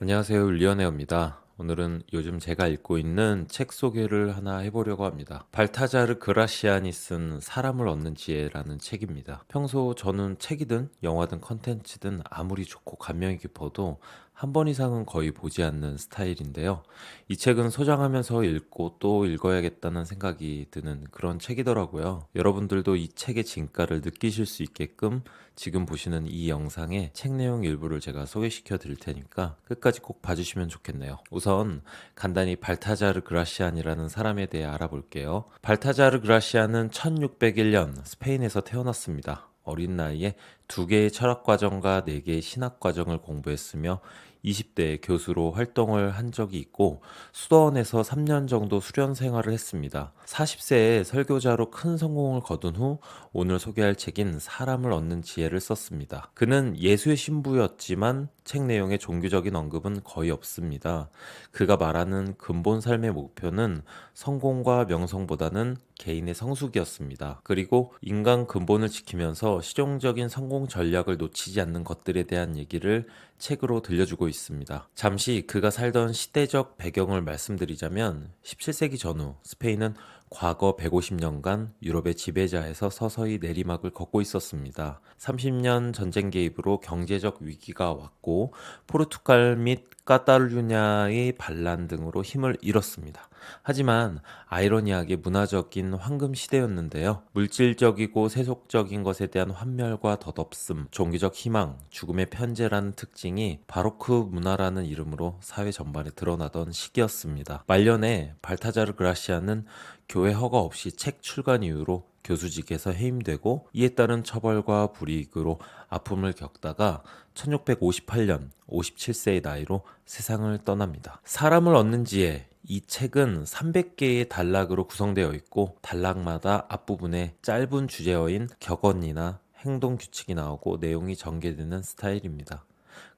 안녕하세요. 리언에어입니다. 오늘은 요즘 제가 읽고 있는 책 소개를 하나 해보려고 합니다. 발타자르 그라시안이 쓴 사람을 얻는 지혜라는 책입니다. 평소 저는 책이든 영화든 컨텐츠든 아무리 좋고 감명이 깊어도 한 번 이상은 거의 보지 않는 스타일인데요. 이 책은 소장하면서 읽고 또 읽어야겠다는 생각이 드는 그런 책이더라고요. 여러분들도 이 책의 진가를 느끼실 수 있게끔 지금 보시는 이 영상의 책 내용 일부를 제가 소개시켜 드릴 테니까 끝까지 꼭 봐주시면 좋겠네요. 우선 간단히 발타자르 그라시안이라는 사람에 대해 알아볼게요. 발타자르 그라시안은 1601년 스페인에서 태어났습니다. 어린 나이에 두 개의 철학 과정과 네 개의 신학 과정을 공부했으며 20대 교수로 활동을 한 적이 있고 수도원에서 3년 정도 수련 생활을 했습니다. 40세에 설교자로 큰 성공을 거둔 후 오늘 소개할 책인 사람을 얻는 지혜를 썼습니다. 그는 예수의 신부였지만 책 내용에 종교적인 언급은 거의 없습니다. 그가 말하는 근본 삶의 목표는 성공과 명성보다는 개인의 성숙이었습니다. 그리고 인간 근본을 지키면서 실용적인 성공 전략을 놓치지 않는 것들에 대한 얘기를 책으로 들려주고 있습니다. 잠시 그가 살던 시대적 배경을 말씀드리자면 17세기 전후 스페인은 과거 150년간 유럽의 지배자에서 서서히 내리막을 걷고 있었습니다. 30년 전쟁 개입으로 경제적 위기가 왔고 포르투갈 및 까타르냐의 반란 등으로 힘을 잃었습니다. 하지만 아이러니하게 문화적인 황금 시대였는데요. 물질적이고 세속적인 것에 대한 환멸과 덧없음, 종교적 희망, 죽음의 편제라는 특징이 바로크 문화라는 이름으로 사회 전반에 드러나던 시기였습니다. 말년에 발타자르 그라시아는 교회 허가 없이 책 출간 이후로 교수직에서 해임되고 이에 따른 처벌과 불이익으로 아픔을 겪다가 1658년 57세의 나이로 세상을 떠납니다. 사람을 얻는 지혜 이 책은 300개의 단락으로 구성되어 있고 단락마다 앞부분에 짧은 주제어인 격언이나 행동 규칙이 나오고 내용이 전개되는 스타일입니다.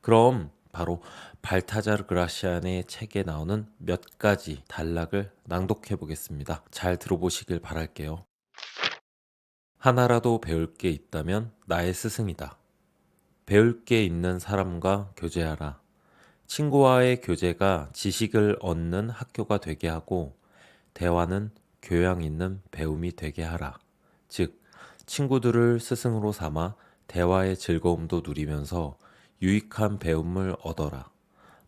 그럼 바로 발타자르 그라시안의 책에 나오는 몇 가지 단락을 낭독해 보겠습니다. 잘 들어보시길 바랄게요. 하나라도 배울 게 있다면 나의 스승이다. 배울 게 있는 사람과 교제하라. 친구와의 교제가 지식을 얻는 학교가 되게 하고 대화는 교양 있는 배움이 되게 하라. 즉, 친구들을 스승으로 삼아 대화의 즐거움도 누리면서 유익한 배움을 얻어라.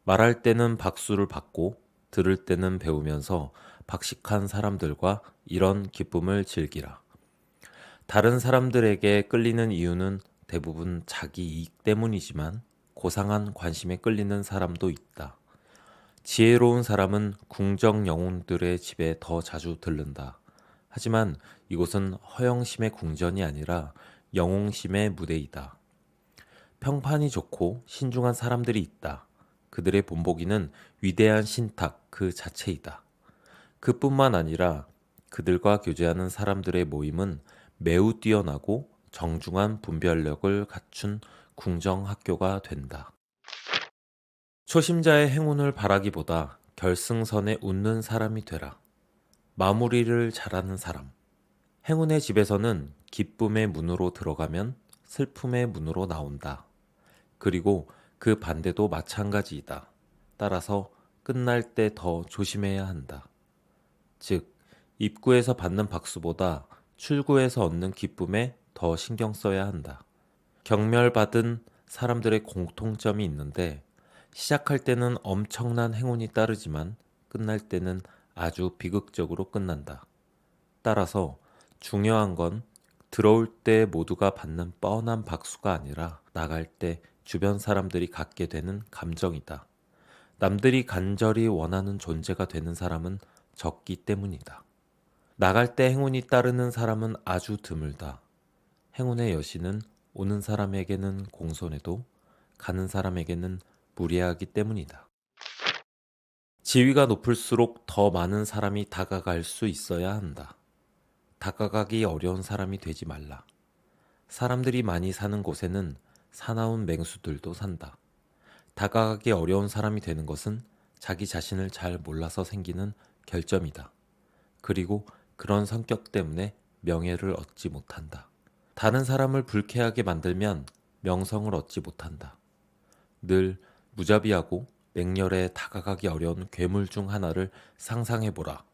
말할 때는 박수를 받고 들을 때는 배우면서 박식한 사람들과 이런 기쁨을 즐기라. 다른 사람들에게 끌리는 이유는 대부분 자기 이익 때문이지만 고상한 관심에 끌리는 사람도 있다. 지혜로운 사람은 궁정 영웅들의 집에 더 자주 들른다. 하지만 이곳은 허영심의 궁전이 아니라 영웅심의 무대이다. 평판이 좋고 신중한 사람들이 있다. 그들의 본보기는 위대한 신탁 그 자체이다. 그뿐만 아니라 그들과 교제하는 사람들의 모임은 매우 뛰어나고 정중한 분별력을 갖춘 궁정학교가 된다. 초심자의 행운을 바라기보다 결승선에 웃는 사람이 되라. 마무리를 잘하는 사람. 행운의 집에서는 기쁨의 문으로 들어가면 슬픔의 문으로 나온다. 그리고 그 반대도 마찬가지이다. 따라서 끝날 때 더 조심해야 한다. 즉, 입구에서 받는 박수보다 출구에서 얻는 기쁨에 더 신경 써야 한다. 경멸받은 사람들의 공통점이 있는데 시작할 때는 엄청난 행운이 따르지만 끝날 때는 아주 비극적으로 끝난다. 따라서 중요한 건 들어올 때 모두가 받는 뻔한 박수가 아니라 나갈 때 주변 사람들이 갖게 되는 감정이다. 남들이 간절히 원하는 존재가 되는 사람은 적기 때문이다. 나갈 때 행운이 따르는 사람은 아주 드물다. 행운의 여신은 오는 사람에게는 공손해도 가는 사람에게는 무례하기 때문이다. 지위가 높을수록 더 많은 사람이 다가갈 수 있어야 한다. 다가가기 어려운 사람이 되지 말라. 사람들이 많이 사는 곳에는 사나운 맹수들도 산다. 다가가기 어려운 사람이 되는 것은 자기 자신을 잘 몰라서 생기는 결점이다. 그리고 그런 성격 때문에 명예를 얻지 못한다. 다른 사람을 불쾌하게 만들면 명성을 얻지 못한다. 늘 무자비하고 맹렬에 다가가기 어려운 괴물 중 하나를 상상해보라.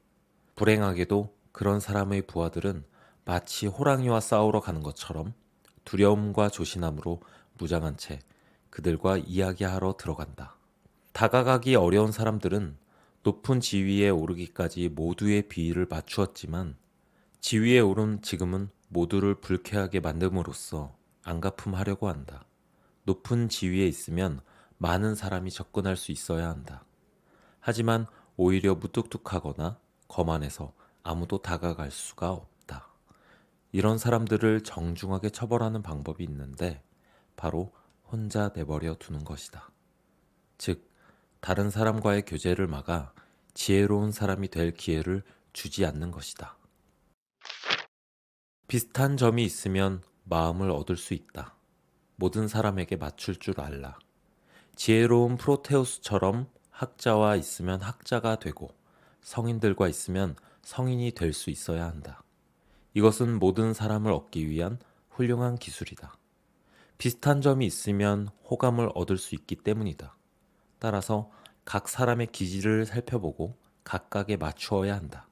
불행하게도 그런 사람의 부하들은 마치 호랑이와 싸우러 가는 것처럼 두려움과 조신함으로 무장한 채 그들과 이야기하러 들어간다. 다가가기 어려운 사람들은 높은 지위에 오르기까지 모두의 비위를 맞추었지만 지위에 오른 지금은 모두를 불쾌하게 만듦으로써 안가품하려고 한다. 높은 지위에 있으면 많은 사람이 접근할 수 있어야 한다. 하지만 오히려 무뚝뚝하거나 거만해서 아무도 다가갈 수가 없다. 이런 사람들을 정중하게 처벌하는 방법이 있는데 바로 혼자 내버려 두는 것이다. 즉, 다른 사람과의 교제를 막아 지혜로운 사람이 될 기회를 주지 않는 것이다. 비슷한 점이 있으면 마음을 얻을 수 있다. 모든 사람에게 맞출 줄 알라. 지혜로운 프로테우스처럼 학자와 있으면 학자가 되고 성인들과 있으면 성인이 될 수 있어야 한다. 이것은 모든 사람을 얻기 위한 훌륭한 기술이다. 비슷한 점이 있으면 호감을 얻을 수 있기 때문이다. 따라서 각 사람의 기질을 살펴보고 각각에 맞추어야 한다.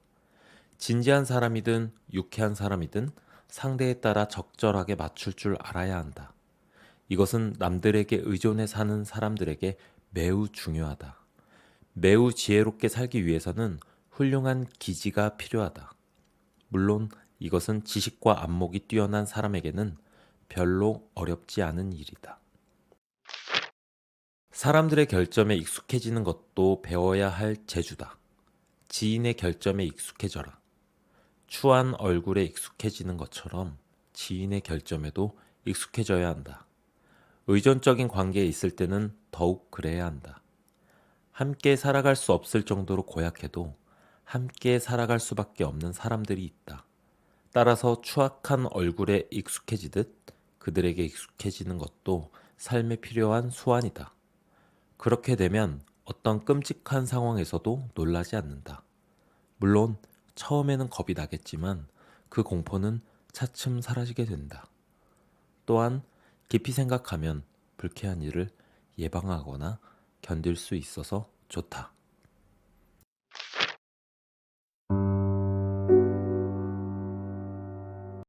진지한 사람이든 유쾌한 사람이든 상대에 따라 적절하게 맞출 줄 알아야 한다. 이것은 남들에게 의존해 사는 사람들에게 매우 중요하다. 매우 지혜롭게 살기 위해서는 훌륭한 기지가 필요하다. 물론 이것은 지식과 안목이 뛰어난 사람에게는 별로 어렵지 않은 일이다. 사람들의 결점에 익숙해지는 것도 배워야 할 재주다. 지인의 결점에 익숙해져라. 추한 얼굴에 익숙해지는 것처럼 지인의 결점에도 익숙해져야 한다. 의존적인 관계에 있을 때는 더욱 그래야 한다. 함께 살아갈 수 없을 정도로 고약해도 함께 살아갈 수밖에 없는 사람들이 있다. 따라서 추악한 얼굴에 익숙해지듯 그들에게 익숙해지는 것도 삶에 필요한 수완이다. 그렇게 되면 어떤 끔찍한 상황에서도 놀라지 않는다. 물론 처음에는 겁이 나겠지만 그 공포는 차츰 사라지게 된다. 또한 깊이 생각하면 불쾌한 일을 예방하거나 견딜 수 있어서 좋다.